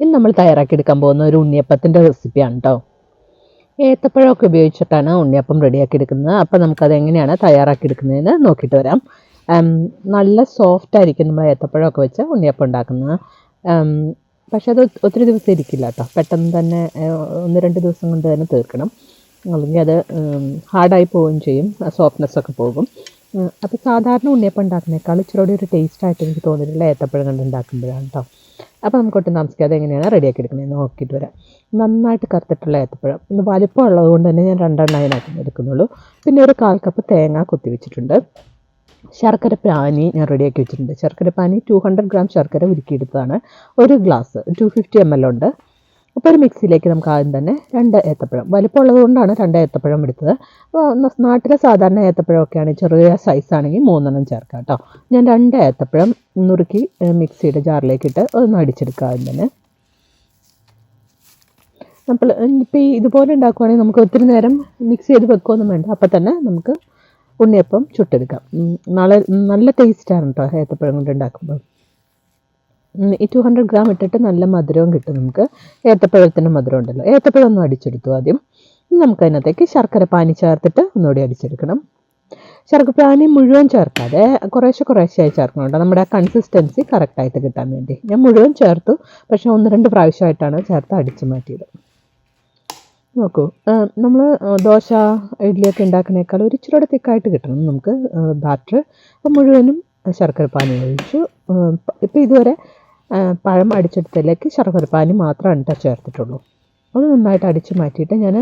ഇന്ന് നമ്മൾ തയ്യാറാക്കി എടുക്കാൻ പോകുന്ന ഒരു ഉണ്ണിയപ്പത്തിന്റെ റെസിപ്പിയാണ് കേട്ടോ ഏത്തപ്പഴമൊക്കെ ഉപയോഗിച്ചിട്ടാണ് ഉണ്ണിയപ്പം റെഡിയാക്കി എടുക്കുന്നത് അപ്പോൾ നമുക്കത് എങ്ങനെയാണ് തയ്യാറാക്കി എടുക്കുന്നതെന്ന് നോക്കിയിട്ട് വരാം. നല്ല സോഫ്റ്റ് ആയിരിക്കും നമ്മൾ ഏത്തപ്പഴമൊക്കെ വെച്ച് ഉണ്ണിയപ്പം ഉണ്ടാക്കുന്നത്. പക്ഷേ അത് ഒത്തിരി ദിവസം ഇരിക്കില്ല കേട്ടോ പെട്ടെന്ന് തന്നെ ഒന്ന് രണ്ട് ദിവസം കൊണ്ട് തന്നെ തീർക്കണം. അല്ലെങ്കിൽ അത് ഹാർഡായി പോവുകയും ചെയ്യും. സോഫ്റ്റ്നെസ് ഒക്കെ പോകും. അപ്പോൾ സാധാരണ ഉണ്ണിയപ്പം ഉണ്ടാക്കുന്നേക്കാൾ ഇച്ചിരി കൂടി ഒരു ടേസ്റ്റായിട്ട് എനിക്ക് തോന്നിയിട്ടുള്ള ഏത്തപ്പഴം കൊണ്ട് ഉണ്ടാക്കുമ്പോഴാണ് കേട്ടോ അപ്പോൾ നമുക്ക് ഒട്ടും താമസിക്കാതെ എങ്ങനെയാണ് റെഡിയാക്കി എടുക്കുന്നത് നോക്കിയിട്ട് വരാം. നന്നായിട്ട് കറുത്തിട്ടുള്ള ഏത്തപ്പഴം. ഒന്ന് വലിപ്പം ഉള്ളത് കൊണ്ട് തന്നെ ഞാൻ രണ്ടെണ്ണം അതിനകത്ത് എടുക്കുന്നുള്ളൂ. പിന്നെ ഒരു കാൽ കപ്പ് തേങ്ങ കുത്തി വെച്ചിട്ടുണ്ട്. ശർക്കര പാനി ഞാൻ റെഡിയാക്കി വെച്ചിട്ടുണ്ട്. ശർക്കര പാനി ടു ഹൺഡ്രഡ് ഗ്രാം ശർക്കര ഉരുക്കിയെടുത്തതാണ്. ഒരു glass two fifty M L ഉണ്ട്. അപ്പോൾ ഒരു മിക്സിയിലേക്ക് നമുക്ക് ആദ്യം തന്നെ രണ്ട് ഏത്തപ്പഴം. വലിപ്പമുള്ളത് കൊണ്ടാണ് രണ്ട് ഏത്തപ്പഴം എടുത്തത്. അപ്പോൾ നാട്ടിലെ സാധാരണ ഏത്തപ്പഴമൊക്കെയാണ് ചെറിയ സൈസാണെങ്കിൽ മൂന്നെണ്ണം ചേർക്കാം കേട്ടോ ഞാൻ രണ്ട് ഏത്തപ്പഴം നുറുക്കി മിക്സിയുടെ ജാറിലേക്ക് ഇട്ട് ഒന്ന് അടിച്ചെടുക്കാം ആദ്യം തന്നെ. നമ്മൾ ഇപ്പോൾ ഈ ഇതുപോലെ ഉണ്ടാക്കുവാണെങ്കിൽ നമുക്ക് ഒത്തിരി നേരം മിക്സ് ചെയ്ത് വെക്കുകയൊന്നും വേണ്ട. അപ്പം തന്നെ നമുക്ക് ഉണ്ണിയപ്പം ചുട്ടെടുക്കാം. നാളെ നല്ല ടേസ്റ്റാണ് കേട്ടോ ഏത്തപ്പഴം കൊണ്ട് ഉണ്ടാക്കുമ്പോൾ ഈ ടു ഹൺഡ്രഡ് ഗ്രാം ഇട്ടിട്ട് നല്ല മധുരവും കിട്ടും നമുക്ക്. ഏത്തപ്പഴത്തിന്റെ മധുരം ഉണ്ടല്ലോ. ഏത്തപ്പഴം ഒന്ന് അടിച്ചെടുത്തു ആദ്യം. ഇനി നമുക്ക് അതിനകത്തേക്ക് ശർക്കര പാനി ചേർത്തിട്ട് ഒന്നുകൂടി അടിച്ചെടുക്കണം. ശർക്കര പാനി മുഴുവൻ ചേർക്കാതെ കുറേശ്ശെ കുറേശ്ശെയായി ചേർക്കണം നമ്മുടെ ആ കൺസിസ്റ്റൻസി കറക്റ്റായിട്ട് കിട്ടാൻ വേണ്ടി. ഞാൻ മുഴുവൻ ചേർത്തു. പക്ഷേ ഒന്ന് രണ്ട് പ്രാവശ്യമായിട്ടാണ് ചേർത്ത് അടിച്ചു മാറ്റിയത്. നോക്കൂ. നമ്മൾ ദോശ ഇഡ്ഡലിയൊക്കെ ഉണ്ടാക്കുന്നേക്കാൾ ഒരു ഇച്ചിരി കൂടെ തിക്കായിട്ട് കിട്ടണം നമുക്ക് ബാറ്റർ മുഴുവനും ശർക്കര പാനി ഒഴിച്ചു. ഇപ്പം ഇതുവരെ പഴം അടിച്ചെടുത്തതിലേക്ക് ശർക്കര പാനി മാത്രമാണ് കേട്ടോ ചേർത്തിട്ടുള്ളൂ. അത് നന്നായിട്ട് അടിച്ച് മാറ്റിയിട്ട് ഞാൻ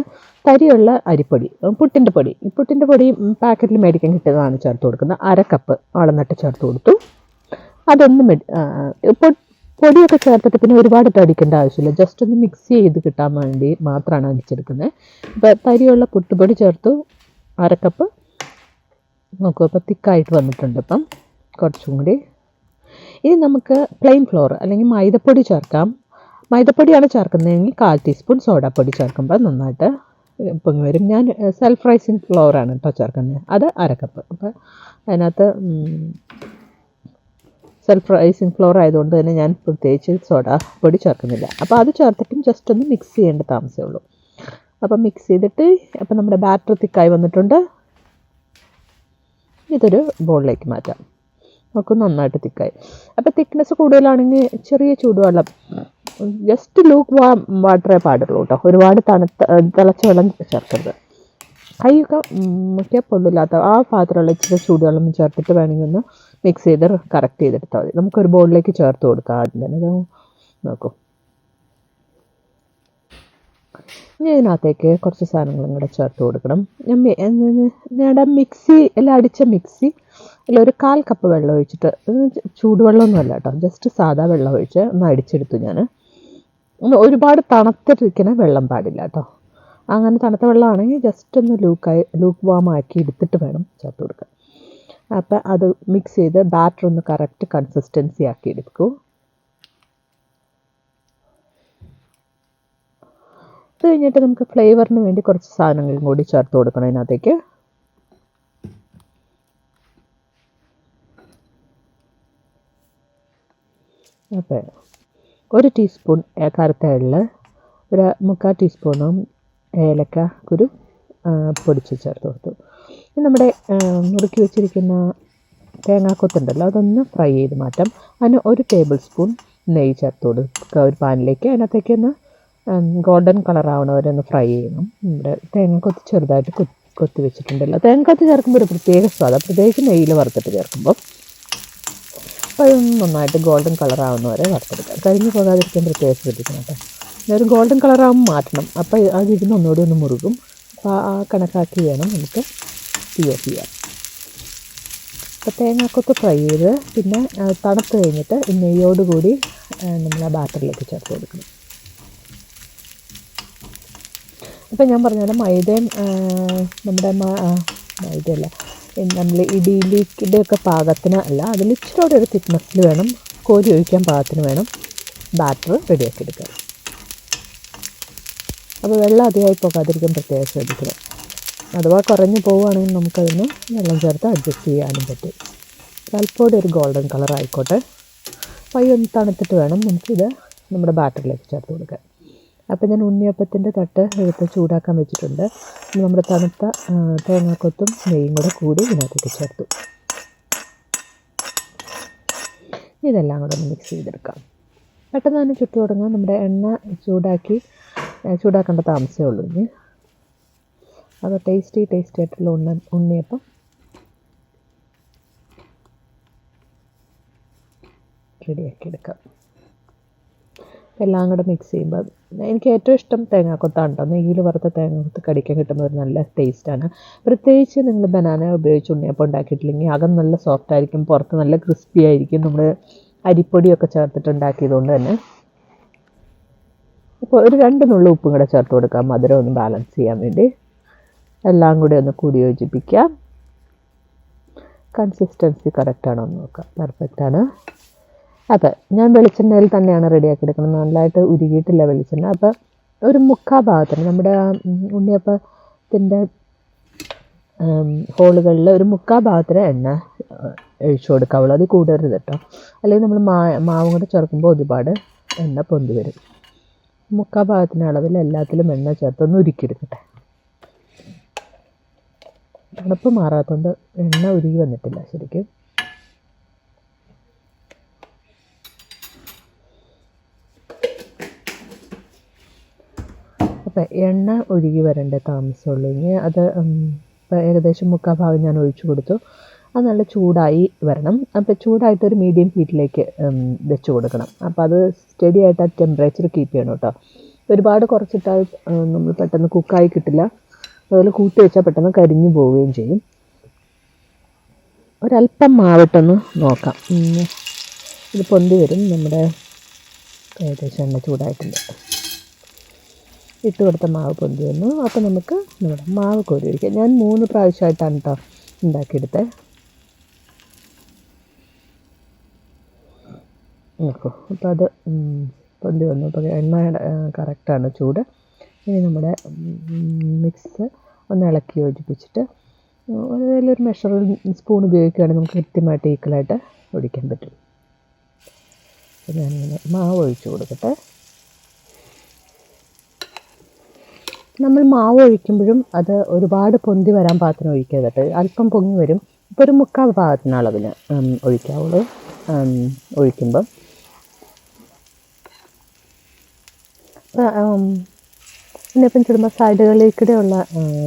തരിയുള്ള അരിപ്പൊടി പുട്ടിന്റെ പൊടി. പുട്ടിന്റെ പൊടി പാക്കറ്റിൽ മേടിക്കാൻ കിട്ടുന്നതാണ് ചേർത്ത് കൊടുക്കുന്നത്. അര കപ്പ് അളന്നിട്ട് ചേർത്ത് കൊടുത്തു. അതൊന്ന് പൊടിയൊക്കെ ചേർത്തിട്ട് പിന്നെ ഒരുപാട് അടിക്കേണ്ട ആവശ്യമില്ല. ജസ്റ്റ് ഒന്ന് മിക്സ് ചെയ്ത് കിട്ടാൻ വേണ്ടി മാത്രമാണ് അടിച്ചെടുക്കുന്നത്. ഇപ്പോൾ തരിയുള്ള പുട്ടുപൊടി ചേർത്തു. അരക്കപ്പ് നോക്കൂ അപ്പോൾ തിക്കായിട്ട് വന്നിട്ടുണ്ട് ഇപ്പം. കുറച്ചും കൂടി ഇനി നമുക്ക് പ്ലെയിൻ ഫ്ലോർ അല്ലെങ്കിൽ മൈദപ്പൊടി ചേർക്കാം. മൈദപ്പൊടിയാണ് ചേർക്കുന്നതെങ്കിൽ കാൽ ടീസ്പൂൺ സോഡാപ്പൊടി ചേർക്കുമ്പോൾ നന്നായിട്ട് പൊങ്ങി വരും. ഞാൻ സെൽഫ് റൈസിങ് ഫ്ലോറാണ് കേട്ടോ ചേർക്കുന്നത്. അത് അരക്കപ്പ് അപ്പോൾ അതിനകത്ത് സെൽഫ് റൈസിങ് ഫ്ലോർ ആയതുകൊണ്ട് തന്നെ ഞാൻ പ്രത്യേകിച്ച് സോഡ പൊടി ചേർക്കുന്നില്ല. അപ്പോൾ അത് ചേർത്തിട്ടും ജസ്റ്റ് ഒന്ന് മിക്സ് ചെയ്യേണ്ട താമസമേ ഉള്ളൂ. അപ്പം മിക്സ് ചെയ്തിട്ട് അപ്പം നമ്മുടെ ബാറ്റർ തിക്കായി വന്നിട്ടുണ്ട്. ഇതൊരു ബോളിലേക്ക് മാറ്റാം. നമുക്ക് നന്നായിട്ട് തിക്കായി. അപ്പോൾ തിക്നെസ് കൂടുതലാണെങ്കിൽ ചെറിയ ചൂടുവെള്ളം ജസ്റ്റ് ലൂക്ക് വാ വാട്ടറേ പാടുള്ളൂ കേട്ടോ ഒരുപാട് തണുത്ത തിളച്ച വെള്ളം ചേർക്കരുത്. കൈയൊക്കെ മുട്ടിയാൽ പൊള്ളില്ലാത്ത ആ പാത്രമുള്ള ഇച്ചിരി ചൂടുവെള്ളം ചേർത്തിട്ട് വേണമെങ്കിൽ ഒന്ന് മിക്സ് ചെയ്ത് കറക്റ്റ് ചെയ്തെടുത്താൽ മതി. നമുക്കൊരു ബോളിലേക്ക് ചേർത്ത് കൊടുക്കാം ആദ്യം തന്നെ. ഇത് നോക്കൂ. ഇനി ഇതിനകത്തേക്ക് കുറച്ച് സാധനങ്ങളും കൂടെ ചേർത്ത് കൊടുക്കണം. ഞാൻ ഞാൻ മിക്സി എല്ലാം അടിച്ച മിക്സി അതിൽ ഒരു കാൽ കപ്പ് വെള്ളം ഒഴിച്ചിട്ട് ചൂടുവെള്ളമൊന്നുമല്ല കേട്ടോ. ജസ്റ്റ് സാധാ വെള്ളം ഒഴിച്ച് ഒന്ന് അടിച്ചെടുത്തു ഞാൻ ഒരുപാട് തണുത്തിരിക്കുന്ന വെള്ളം പാടില്ല കേട്ടോ. അങ്ങനെ തണുത്ത വെള്ളമാണെങ്കിൽ ജസ്റ്റ് ഒന്ന് ലൂക്കായി ലൂക്ക് വാം ആക്കി എടുത്തിട്ട് വേണം ചേർത്ത് കൊടുക്കാൻ. അപ്പം അത് മിക്സ് ചെയ്ത് ബാറ്റർ ഒന്ന് കറക്റ്റ് കൺസിസ്റ്റൻസി ആക്കി എടുക്കൂ. അത് കഴിഞ്ഞിട്ട് നമുക്ക് ഫ്ലേവറിന് വേണ്ടി കുറച്ച് സാധനങ്ങളും കൂടി ചേർത്ത് കൊടുക്കണം അതിനകത്തേക്ക്. അപ്പോൾ ഒരു ടീസ്പൂൺ കറുത്ത എള്ള് ഒരു മുക്കാൽ ടീസ്പൂണും ഏലക്ക കുരു പൊടിച്ച് ചേർത്ത് കൊടുത്തു. നമ്മുടെ മുറുക്കി വെച്ചിരിക്കുന്ന തേങ്ങാക്കൊത്തുണ്ടല്ലോ അതൊന്ന് ഫ്രൈ ചെയ്ത് മാറ്റാം. അതിന് ഒരു ടേബിൾ സ്പൂൺ നെയ്യ് ചേർത്ത് കൊടുക്കുക. ഒരു പാനിലേക്ക് അതിനകത്തേക്ക് ഒന്ന് ഗോൾഡൻ കളർ ആവണവരെ ഒന്ന് ഫ്രൈ ചെയ്യണം. നമ്മുടെ തേങ്ങാക്കൊത്ത് ചെറുതായിട്ട് കൊത്തി കൊത്തി വെച്ചിട്ടുണ്ടല്ലോ. തേങ്ങാക്കൊത്ത് ചേർക്കുമ്പോൾ ഒരു പ്രത്യേക സ്വാദം. പ്രത്യേകിച്ച് നെയ്യിൽ വറുത്തിട്ട് ചേർക്കുമ്പോൾ. അതൊന്ന് നന്നായിട്ട് ഗോൾഡൻ കളറാവുന്ന വരെ വറുത്തെടുക്കാം. കരിഞ്ഞു പോകാതിരിക്കാൻ പ്രത്യേകം ശ്രദ്ധിക്കണം കേട്ടോ. ഒരു ഗോൾഡൻ കളറാകുമ്പോൾ മാറ്റണം. അപ്പോൾ ഇതിന് ഒന്നുകൂടി ഒന്ന് മുറുകും. അപ്പോൾ ആ കണക്കാക്കി വേണം നമുക്ക് തീ ഓഫ് ചെയ്യാം അപ്പോൾ തേങ്ങാക്കൊത്ത് ഫ്രൈ ചെയ്ത് പിന്നെ തണുത്ത് കഴിഞ്ഞിട്ട് നെയ്യോടുകൂടി നമ്മൾ ആ ബാറ്ററിലേക്ക് ചേർത്ത് കൊടുക്കണം. ഇപ്പം ഞാൻ പറഞ്ഞ മൈദയും നമ്മുടെ മൈദയല്ല നമ്മൾ ഇടിയിലേക്കിന്റെ ഒക്കെ പാകത്തിന് അല്ല അതിൽ ഇച്ചിരി കൂടെ ഒരു തിക്നെസ്സിൽ വേണം കോരി ഒഴിക്കാൻ പാകത്തിന് വേണം ബാറ്റർ റെഡിയാക്കി എടുക്കുക അപ്പോൾ വെള്ളം അധികമായി പോകാതിരിക്കാൻ പ്രത്യേകം ശ്രദ്ധിക്കണം. അഥവാ കുറഞ്ഞു പോവുകയാണെങ്കിൽ നമുക്കതിന് വെള്ളം ചേർത്ത് അഡ്ജസ്റ്റ് ചെയ്യാനും പറ്റും. അല്പോടെ ഒരു ഗോൾഡൻ കളർ ആയിക്കോട്ടെ. പയ്യൊന്ന് തണുത്തിട്ട് വേണം നമുക്കിത് നമ്മുടെ ബാറ്ററിലേക്ക് ചേർത്ത് കൊടുക്കുക അപ്പോൾ ഞാൻ ഉണ്ണിയപ്പത്തിന്റെ തട്ട് എടുത്ത് ചൂടാക്കാൻ വെച്ചിട്ടുണ്ട്. നമ്മുടെ തണുത്ത തേങ്ങാക്കൊത്തും നെയ്യും കൂടെ കൂടി ഇതിനകത്തേക്ക് ചേർത്തു. ഇതെല്ലാം കൂടെ ഒന്ന് മിക്സ് ചെയ്തെടുക്കാം. പെട്ടെന്ന് തന്നെ ചുട്ടു തുടങ്ങാം. നമ്മുടെ എണ്ണ ചൂടാക്കി ചൂടാക്കേണ്ട താമസമേ ഉള്ളൂ ഇനി. അത് ടേസ്റ്റി ടേസ്റ്റി ആയിട്ടുള്ള ഉണ്ണ ഉണ്ണിയപ്പം. റെഡിയാക്കി എടുക്കാം. എല്ലാം കൂടെ മിക്സ് ചെയ്യുമ്പോൾ എനിക്ക് ഏറ്റവും ഇഷ്ടം തേങ്ങാക്കൊത്താണ് കേട്ടോ നെയ്യിൽ വറുത്ത തേങ്ങാക്കൊത്ത് കടിക്കാൻ കിട്ടുന്ന ഒരു നല്ല ടേസ്റ്റാണ് പ്രത്യേകിച്ച് നിങ്ങൾ ബനാന ഉപയോഗിച്ച് ഉണ്ണിയപ്പം ഉണ്ടാക്കിയിട്ടില്ലെങ്കിൽ അകം നല്ല സോഫ്റ്റ് ആയിരിക്കും പുറത്ത് നല്ല ക്രിസ്പി ആയിരിക്കും. നമ്മൾ അരിപ്പൊടിയൊക്കെ ചേർത്തിട്ട് ഉണ്ടാക്കിയതുകൊണ്ട് തന്നെ. അപ്പോൾ ഒരു രണ്ട് നുള്ളു ഉപ്പും കൂടെ ചേർത്ത് കൊടുക്കാം. മധുരം ഒന്ന് ബാലൻസ് ചെയ്യാൻ വേണ്ടി. എല്ലാം കൂടി ഒന്ന് കൂടി യോജിപ്പിക്കാം. കൺസിസ്റ്റൻസി കറക്റ്റാണോ എന്ന് നോക്കാം. പെർഫെക്റ്റാണ് അപ്പോൾ ഞാൻ വെളിച്ചെണ്ണയിൽ തന്നെയാണ് റെഡിയാക്കി എടുക്കുന്നത് നന്നായിട്ട് ഉരുകിയിട്ടില്ല വെളിച്ചെണ്ണ. അപ്പോൾ ഒരു മുക്കാ ഭാഗത്തിന് നമ്മുടെ ആ, ഉണ്ണിയപ്പത്തിന്റെ ഹോളുകളിൽ ഒരു മുക്കാ ഭാഗത്തിന് എണ്ണ ഒഴിച്ചു കൊടുക്കാവുള്ളൂ. അത് കൂടരുത് കേട്ടോ അല്ലെങ്കിൽ നമ്മൾ മാ മാവും കൂടെ ചേർക്കുമ്പോൾ ഒരുപാട് എണ്ണ പൊന്തി വരും. മുക്കാ ഭാഗത്തിന് അളവിൽ എല്ലാത്തിലും എണ്ണ ചേർത്തൊന്ന് ഉരുക്കിയെടുക്കട്ടെ. തണുപ്പ് മാറാത്തതുകൊണ്ട് എണ്ണ ഉരുകി വന്നിട്ടില്ല ശരിക്കും. അപ്പം എണ്ണ ഒഴുകി വരേണ്ട താമസമുള്ളൂ ഇനി അത് ഇപ്പം ഏകദേശം മുക്കാൽ ഭാഗം ഞാൻ ഒഴിച്ചു കൊടുത്തു. അത് നല്ല ചൂടായി വരണം. അപ്പോൾ ചൂടായിട്ട് ഒരു മീഡിയം ഹീറ്റിലേക്ക് വെച്ച് കൊടുക്കണം. അപ്പോൾ അത് സ്റ്റഡി ആയിട്ട് ആ ടെമ്പറേച്ചർ കീപ്പ് ചെയ്യണം കേട്ടോ. ഒരുപാട് കുറച്ചിട്ടാൽ നമ്മൾ പെട്ടെന്ന് കുക്കായി കിട്ടില്ല. അതുപോലെ കൂട്ടി വെച്ചാൽ പെട്ടെന്ന് കരിഞ്ഞു പോവുകയും ചെയ്യും. ഒരല്പം മാവിട്ടൊന്ന് നോക്കാം. ഇത് പൊന്തി വരും. നമ്മുടെ ഏകദേശം എണ്ണ ചൂടായിട്ടുണ്ട്. ഇട്ട് കൊടുത്ത മാവ് പൊന്തി വന്നു. അപ്പോൾ നമുക്ക് നമ്മുടെ മാവ് കോരി ഒഴിക്കാം. ഞാൻ മൂന്ന് പ്രാവശ്യമായിട്ടാണ് കേട്ടോ ഉണ്ടാക്കിയെടുത്തത് അപ്പോൾ അത് പൊന്തി വന്നു. അപ്പോൾ എണ്ണ കറക്റ്റാണ് ചൂട്. ഇനി നമ്മുടെ മിക്സ് ഒന്ന് ഇളക്കി യോജിപ്പിച്ചിട്ട് ഒരു മെഷർ സ്പൂൺ ഉപയോഗിക്കുകയാണെങ്കിൽ നമുക്ക് കൃത്യമായിട്ട് ഈക്വലായിട്ട് ഒഴിക്കാൻ പറ്റും. ഞാനിങ്ങനെ മാവ് ഒഴിച്ചു കൊടുക്കട്ടെ. നമ്മൾ മാവ് ഒഴിക്കുമ്പോഴും അത് ഒരുപാട് പൊന്തി വരാൻ പാത്രം ഒഴിക്കരുത് കേട്ടോ. അല്പം പൊങ്ങി വരും. ഇപ്പോൾ ഒരു മുക്കാൽ പാകത്തിന് ഒഴിക്കാവുള്ളൂ. ഒഴിക്കുമ്പം. ഇപ്പം ചുടുമ്പോൾ സൈഡുകളിലേക്കൂടെയുള്ള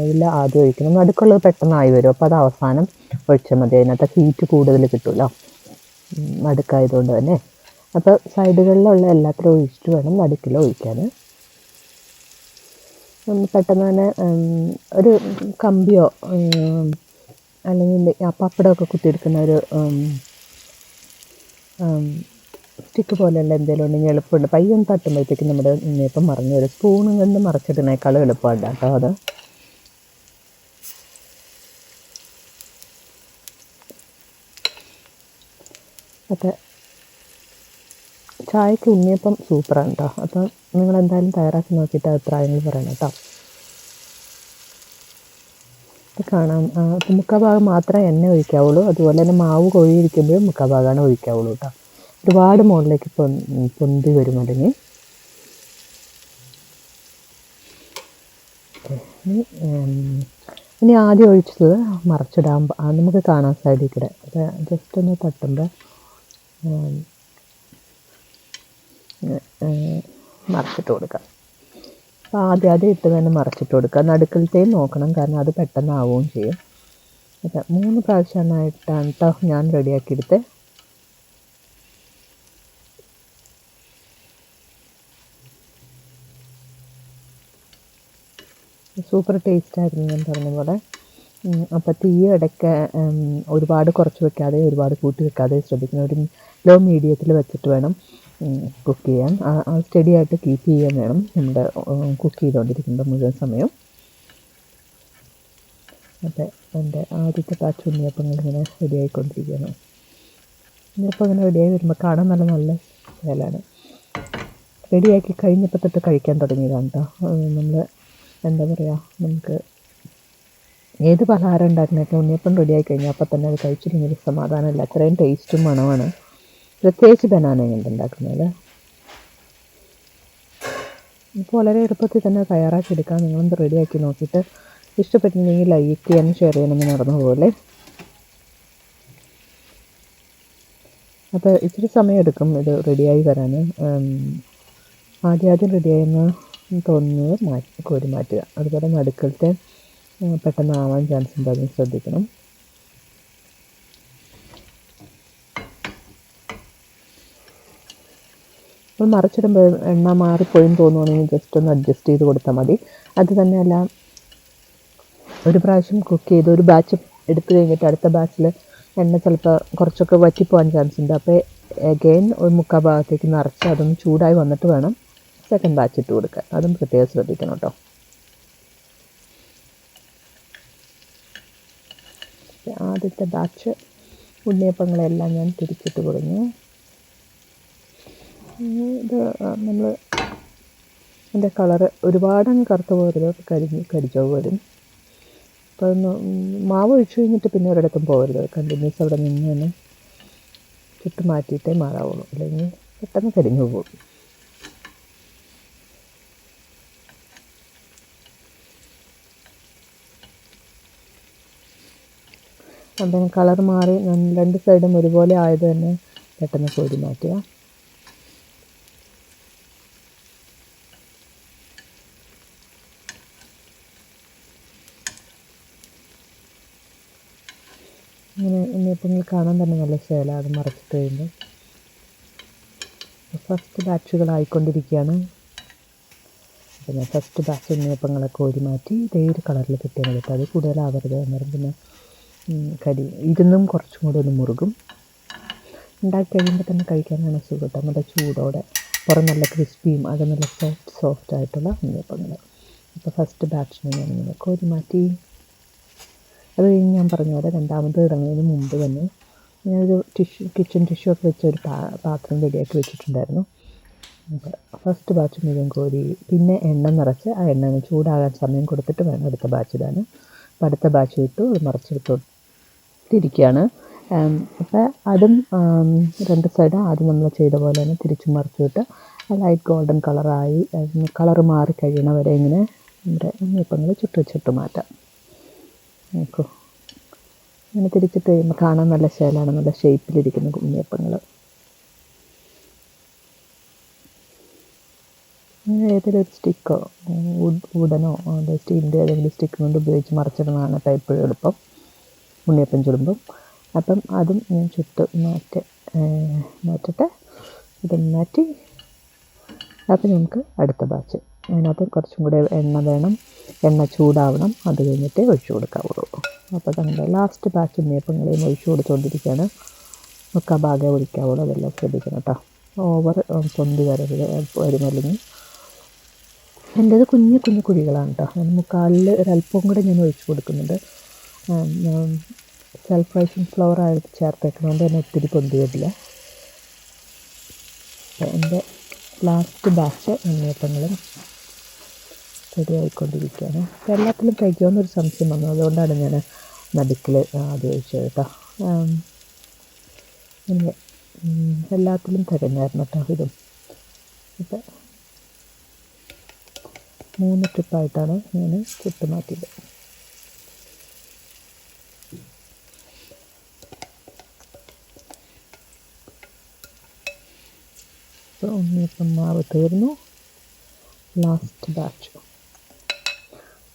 ഇതിൽ ആദ്യം ഒഴിക്കണം. നടുക്കുള്ളത് പെട്ടെന്നായി വരും. അപ്പോൾ അത് അവസാനം ഒഴിച്ചാൽ മതി. അതിനകത്ത് ഹീറ്റ് കൂടുതൽ കിട്ടുമല്ലോ നടുക്കായതുകൊണ്ട് തന്നെ. അപ്പോൾ സൈഡുകളിലുള്ള എല്ലാത്തിലും ഒഴിച്ചിട്ട് വേണം നടുക്കിൽ ഒഴിക്കാൻ. പെട്ടെന്ന് തന്നെ ഒരു കമ്പിയോ അല്ലെങ്കിൽ പപ്പടമൊക്കെ കുത്തിയെടുക്കുന്ന ഒരു സ്റ്റിക്ക് പോലെയുള്ള എന്തെങ്കിലും ഉണ്ടെങ്കിൽ എളുപ്പമുണ്ട്. പയ്യൊന്ന് തട്ടുമ്പോഴത്തേക്കും നമ്മുടെ ഉണ്ണിയപ്പം മറിഞ്ഞു വരും. സ്പൂണും കൊണ്ട് മറിച്ചിടുന്നേക്കാളും എളുപ്പമുണ്ട് കേട്ടോ അത്. അപ്പോൾ ചായക്ക് ഉണ്ണിയപ്പം സൂപ്പറാണ് കേട്ടോ അപ്പം നിങ്ങൾ എന്തായാലും തയ്യാറാക്കി നോക്കിയിട്ട് അഭിപ്രായങ്ങൾ പറയണം കേട്ടോ കാണാം. മുക്കാൽ ഭാഗം മാത്രമേ എണ്ണ ഒഴിക്കാവുള്ളൂ. അതുപോലെ തന്നെ മാവ് കൊഴിയിരിക്കുമ്പോഴും മുക്കാൽ ഭാഗമാണ് ഒഴിക്കാവുള്ളൂ കേട്ടോ ഒരുപാട് മുകളിലേക്ക് പൊന്തി വരും അല്ലെങ്കിൽ ഇനി. ആദ്യം ഒഴിച്ചത് മറച്ചിടാൻ നമുക്ക് കാണാൻ അത് ജസ്റ്റ് ഒന്ന് തട്ടുമ്പോൾ മറച്ചിട്ട് കൊടുക്കാം. അപ്പോൾ ആദ്യം ആദ്യം ഇട്ട് തന്നെ മറച്ചിട്ട് കൊടുക്കുക നടുക്കലത്തെയും നോക്കണം കാരണം അത് പെട്ടെന്ന് ആവുകയും ചെയ്യും. അപ്പം മൂന്ന് പ്രാവശ്യമായിട്ടാണ് കേട്ടോ ഞാൻ റെഡിയാക്കിയെടുത്ത്. സൂപ്പർ ടേസ്റ്റ് ആയിരുന്നു ഞാൻ പറഞ്ഞ പോലെ. അപ്പോൾ തീ ഇടയ്ക്ക് ഒരുപാട് കുറച്ച് വെക്കാതെ ഒരുപാട് കൂട്ടി വെക്കാതെ ശ്രദ്ധിക്കണം. ഒരു ലോ മീഡിയത്തിൽ വെച്ചിട്ട് വേണം കുക്ക് ചെയ്യാൻ. സ്റ്റഡി ആയിട്ട് കീപ്പ് ചെയ്യാൻ വേണം നമ്മുടെ കുക്ക് ചെയ്തുകൊണ്ടിരിക്കുമ്പോൾ മുഴുവൻ സമയം. അതെ എന്റെ ആദ്യത്തെ പാച്ച് ഉണ്ണിയപ്പങ്ങൾ ഇങ്ങനെ റെഡിയായിക്കൊണ്ടിരിക്കുകയാണ് ഉണ്ണിയപ്പം ഇങ്ങനെ റെഡിയായി വരുമ്പോൾ കാണാൻ നല്ല നല്ല സ്മെല്ലാണ് റെഡിയാക്കി കഴിഞ്ഞപ്പോൾ തൊട്ട് കഴിക്കാൻ തുടങ്ങിയതാണ് കേട്ടോ നമ്മൾ എന്താ പറയുക നമുക്ക് ഏത് പലഹാരം ഉണ്ടാക്കുന്നതൊക്കെ ഉണ്ണിയപ്പം റെഡിയായി കഴിഞ്ഞാൽ അപ്പം തന്നെ അത് കഴിച്ചില്ലെങ്കിൽ സമാധാനമല്ല. അത്രയും ടേസ്റ്റും മണമാണ്. പ്രത്യേകിച്ച് ബനാന കൊണ്ട് ഉണ്ടാക്കുന്നത് ഇപ്പോൾ വളരെ എളുപ്പത്തിൽ തന്നെ തയ്യാറാക്കി എടുക്കാം. നിങ്ങളൊന്ന് റെഡിയാക്കി നോക്കിയിട്ട് ഇഷ്ടപ്പെട്ടിട്ടുണ്ടെങ്കിൽ ലൈക്ക് ചെയ്യാനും ഷെയർ ചെയ്യണമെന്ന് മറന്നു പോലെ അപ്പോൾ ഇച്ചിരി സമയമെടുക്കും ഇത് റെഡിയായി വരാൻ ആദ്യം ആദ്യം റെഡിയായെന്ന് തോന്നുന്നത് മാറ്റി കോരി മാറ്റുക. അതുപോലെ നടുക്കലത്തെ ഉം, പെട്ടെന്ന് ആവാൻ ചാൻസ് ഉണ്ട് അതും ശ്രദ്ധിക്കണം. അപ്പോൾ മറിച്ചിടുമ്പോൾ എണ്ണ മാറിപ്പോയെന്ന് തോന്നുവാണെങ്കിൽ ജസ്റ്റ് ഒന്ന് അഡ്ജസ്റ്റ് ചെയ്ത് കൊടുത്താൽ മതി. അത് തന്നെയല്ല ഒരു പ്രാവശ്യം കുക്ക് ചെയ്ത് ഒരു ബാച്ച് എടുത്തു കഴിഞ്ഞിട്ട് അടുത്ത ബാച്ചിൽ എണ്ണ ചിലപ്പോൾ കുറച്ചൊക്കെ വറ്റിപ്പോകാൻ ചാൻസ് ഉണ്ട്. അപ്പോൾ എഗെയിൻ ഒരു മുക്കാൽ ഭാഗത്തേക്ക് നിറച്ച് അതൊന്ന് ചൂടായി വന്നിട്ട് വേണം സെക്കൻഡ് ബാച്ച് ഇട്ട് കൊടുക്കാൻ. അതും പ്രത്യേകം ശ്രദ്ധിക്കണം കേട്ടോ. ആദ്യത്തെ ബാച്ച് ഉണ്ണിയപ്പങ്ങളെല്ലാം ഞാൻ തിരിച്ചിട്ട് കൊടുങ്ങി. ഇത് നമ്മൾ അതിന്റെ കളറ് ഒരുപാടങ്ങ് കറുത്ത് പോകരുത് കരിഞ്ഞ് കരിച്ചോ വരും. അപ്പോൾ ഒന്ന് മാവ് ഒഴിച്ചു കഴിഞ്ഞിട്ട് പിന്നെ ഒരിടത്തും പോകരുത് കണ്ടിന്യൂസ് അവിടെ നിന്ന് തന്നെ ചുട്ട് മാറ്റിയിട്ടേ മാറാവുള്ളൂ. അല്ലെങ്കിൽ പെട്ടെന്ന് കരിഞ്ഞു പോകും. അപ്പം കളർ മാറി രണ്ട് സൈഡും ഒരുപോലെ ആയത് തന്നെ പെട്ടെന്ന് കോരി മാറ്റുക. ഇങ്ങനെ നിങ്ങൾ കാണാൻ തന്നെ നല്ല ശേല അത് മറച്ചിട്ട് കഴിയുമ്പോൾ ഫസ്റ്റ് ബാച്ചുകളായിക്കൊണ്ടിരിക്കുകയാണ് അപ്പോൾ ഞാൻ ഫസ്റ്റ് ബാച്ച് ഉണ്ണിയപ്പങ്ങളൊക്കെ കോരി മാറ്റി ഇതേ ഒരു കളറിൽ കിട്ടിയാൽ കേട്ടോ അത് കൂടുതലാവരുത് അന്നേരം പിന്നെ കരി. ഇരുന്നും കുറച്ചും കൂടെ ഒന്ന് മുറുകും. ഉണ്ടാക്കി കഴിയുമ്പോൾ തന്നെ കഴിക്കാനാണ് സുഖം കേട്ടോ നല്ല ചൂടോടെ. പുറം നല്ല ക്രിസ്പിയും അത് നല്ല സോഫ്റ്റ് സോഫ്റ്റ് ആയിട്ടുള്ള ഉണ്ണിയപ്പങ്ങൾ അപ്പോൾ ഫസ്റ്റ് ബാച്ചിന് ഞാൻ ഇങ്ങനെ കോരി മാറ്റി അത് കഴിഞ്ഞ് ഞാൻ പറഞ്ഞ പോലെ രണ്ടാമത് ഇറങ്ങുന്നതിന് മുമ്പ് തന്നെ ഞാനൊരു ടിഷ്യൂ കിച്ചൺ ടിഷ്യൂ ഒക്കെ വെച്ച ഒരു പാത്രം റെഡിയാക്കി വെച്ചിട്ടുണ്ടായിരുന്നു. ഫസ്റ്റ് ബാച്ച് മുഴുവൻ കോരി പിന്നെ എണ്ണ നിറച്ച് ആ എണ്ണ ചൂടാകാൻ സമയം കൊടുത്തിട്ട് വേണം അടുത്ത ബാച്ച് ഇടാൻ. അടുത്ത ബാച്ച് ഇട്ടു അത് മറിച്ചെടുത്തോട്ടിരിക്കുകയാണ് അപ്പോൾ അതും രണ്ട് സൈഡ് ആദ്യം നമ്മൾ ചെയ്ത പോലെ തന്നെ തിരിച്ചും മറിച്ചു വിട്ട് ലൈറ്റ് ഗോൾഡൻ കളറായി കളർ മാറി കഴിയണ വരെ ഇങ്ങനെ നമ്മുടെ ഉണ്ണിയപ്പങ്ങൾ ചുട്ട് ചുട്ട് മാറ്റാം. നോക്കൂ. ഇങ്ങനെ തിരിച്ചിട്ട് കഴിയുമ്പോൾ കാണാൻ നല്ല ശേലാണ് നല്ല ഷേപ്പിലിരിക്കുന്ന ഉണ്ണിയപ്പങ്ങൾ ഏതെങ്കിലും ഒരു സ്റ്റിക്കോ വുഡനോ സ്റ്റീലിന്റെ ഏതെങ്കിലും സ്റ്റിക്ക് കൊണ്ട് ഉപയോഗിച്ച് മറിച്ചിടുന്നതാണ് ടൈപ്പ് എളുപ്പം. ഉണ്ണിയപ്പം ചുടുമ്പം. അപ്പം അതും ഞാൻ ചുട്ട് മാറ്റി മാറ്റട്ടെ ഇത് മാറ്റി. അപ്പം നമുക്ക് അടുത്ത ബാച്ച് അതിനകത്ത് കുറച്ചും കൂടെ എണ്ണ വേണം. എണ്ണ ചൂടാവണം. അത് കഴിഞ്ഞിട്ടേ ഒഴിച്ചു കൊടുക്കാവുള്ളൂ. അപ്പോൾ നമ്മുടെ ലാസ്റ്റ് ബാച്ച് ഉണ്ണിയപ്പങ്ങളെയും ഒഴിച്ചു കൊടുത്തുകൊണ്ടിരിക്കുകയാണ് ഒക്കെ ഭാഗം ഒഴിക്കാവുള്ളൂ. അതെല്ലാം ശ്രദ്ധിക്കണം കേട്ടോ. ഓവർ പൊന്തി വരരുത്. വരുമല്ലെങ്കിൽ എന്റേത് കുഞ്ഞു കുഞ്ഞു കുഴികളാണ് കേട്ടോ. മുക്കാലിൽ ഒരല്പം കൂടെ ഞാൻ ഒഴിച്ചു കൊടുക്കുന്നുണ്ട്. സെൽഫ് റൈസിങ് ഫ്ലവർ ആയിട്ട് ചേർത്തേക്കുന്നതുകൊണ്ട് തന്നെ ഒത്തിരി പൊന്തി വരില്ല എന്റെ ലാസ്റ്റ് ബാച്ച് ഉണ്ണിയപ്പങ്ങളും റെഡി ആയിക്കൊണ്ടിരിക്കുകയാണ്. അപ്പോൾ എല്ലാത്തിലും കഴിക്കുമെന്നൊരു സംശയം വന്നു. അതുകൊണ്ടാണ് ഞാൻ നടുക്കിൽ ആദ്യം ഒഴിച്ചത് കേട്ടോ. പിന്നെ എല്ലാത്തിലും തികഞ്ഞായിരുന്നു കേട്ടോ ഇതും. ഇപ്പം മൂന്ന് ട്രിപ്പായിട്ടാണ് ഞാൻ ചുട്ട് ഉണ്ണിയപ്പം മാവ് തീർന്നു. ലാസ്റ്റ് ബാച്ച്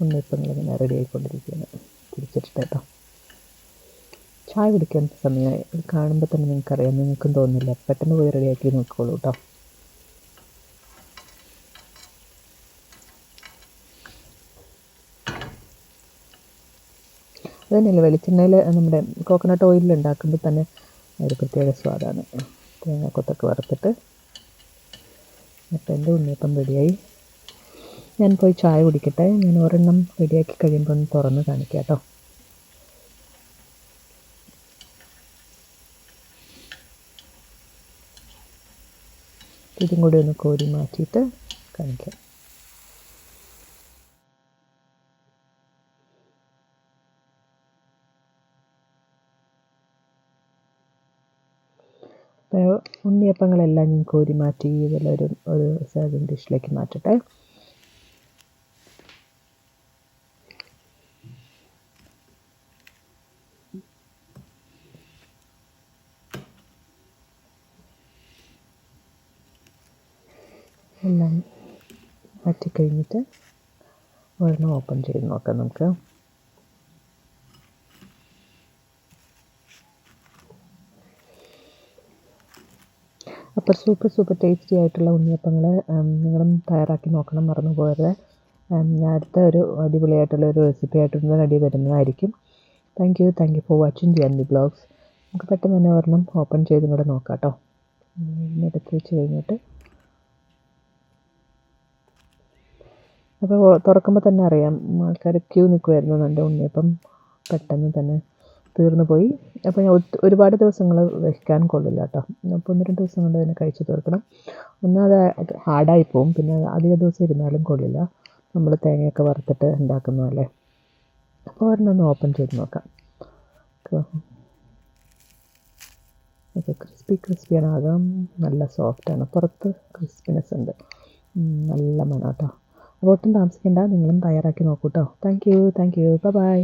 ഉണ്ണിയപ്പങ്ങൾ ഇങ്ങനെ റെഡി ആയിക്കൊണ്ടിരിക്കുകയാണ്. തിരിച്ചിട്ട് കേട്ടോ. ചായ കുടിക്കാൻ സമയമായി. ഇത് കാണുമ്പോൾ തന്നെ നിങ്ങൾക്കറിയാം. നിങ്ങൾക്കും തോന്നില്ല പെട്ടെന്ന് പോയി റെഡിയാക്കി നോക്കിക്കോളൂ കേട്ടോ. അതുതന്നെയല്ല വെളിച്ചെണ്ണയിൽ നമ്മുടെ കോക്കനട്ട് ഓയിലിൽ ഉണ്ടാക്കുമ്പോൾ തന്നെ ഒരു പ്രത്യേക സ്വാദാണ്. തേങ്ങാക്കൊത്തൊക്കെ വറുത്തിട്ട് അപ്പോൾ എന്റെ ഉണ്ണിയപ്പം റെഡിയായി ഞാൻ പോയി ചായ കുടിക്കട്ടെ. ഞാൻ ഒരെണ്ണം റെഡിയാക്കി കഴിയുമ്പോൾ ഒന്ന് തുറന്ന് കാണിക്കാം കേട്ടോ. ഇതും കൂടി ഒന്ന് കോരി മാറ്റിയിട്ട് കാണിക്കാം. ഉണ്ണിയപ്പങ്ങളെല്ലാം ഞാൻ കോരി മാറ്റി ഇതിലൊരു ഒരു സെർവിങ് ഡിഷിലേക്ക് മാറ്റട്ടെ. എല്ലാം മാറ്റിക്കഴിഞ്ഞിട്ട് ഒരെണ്ണം ഓപ്പൺ ചെയ്ത് നോക്കാം നമുക്ക്. അപ്പോൾ സൂപ്പർ സൂപ്പർ ടേസ്റ്റി ആയിട്ടുള്ള ഉണ്ണിയപ്പങ്ങൾ നിങ്ങളും തയ്യാറാക്കി നോക്കണം മറന്നു പോകരുത്. ഞാൻ അടുത്ത ഒരു അടിപൊളിയായിട്ടുള്ള ഒരു റെസിപ്പി ആയിട്ട് റെഡി വരുന്നതായിരിക്കും. Thank you thank you for watching the Andy blogs നമുക്ക് പെട്ടെന്ന് തന്നെ ഒരെണ്ണം ഓപ്പൺ ചെയ്തും കൂടെ നോക്കാം കേട്ടോ എടുത്ത് വെച്ച് കഴിഞ്ഞിട്ട്. അപ്പോൾ തുറക്കുമ്പോൾ തന്നെ അറിയാം ആൾക്കാർ ക്യൂ നിൽക്കുമായിരുന്നു എന്റെ ഉണ്ണിയപ്പം പെട്ടെന്ന് തന്നെ. തീർന്നു പോയി. അപ്പോൾ ഞാൻ ഒരുപാട് ദിവസങ്ങൾ വയ്ക്കാൻ കൊള്ളില്ല കേട്ടോ. അപ്പോൾ ഒന്ന് രണ്ട് ദിവസം കൊണ്ട് തന്നെ കഴിച്ച് തീർക്കണം. ഒന്നത് ഹാർഡായി പോവും. പിന്നെ അധിക ദിവസം ഇരുന്നാലും കൊള്ളില്ല. നമ്മൾ തേങ്ങയൊക്കെ വറുത്തിട്ട് ഉണ്ടാക്കുന്നതല്ലേ അപ്പോൾ ഒരെണ്ണം ഓപ്പൺ ചെയ്ത് നോക്കാം. ഓക്കെ ക്രിസ്പി ക്രിസ്പിയാണ്. ആകാം നല്ല സോഫ്റ്റാണ് പുറത്ത് ക്രിസ്പിനെസ് ഉണ്ട്. നല്ല മണം കേട്ടോ. അപ്പോൾ ഒട്ടും താമസിക്കേണ്ട. നിങ്ങളും തയ്യാറാക്കി നോക്കൂ കേട്ടോ. Thank you thank you. Bye.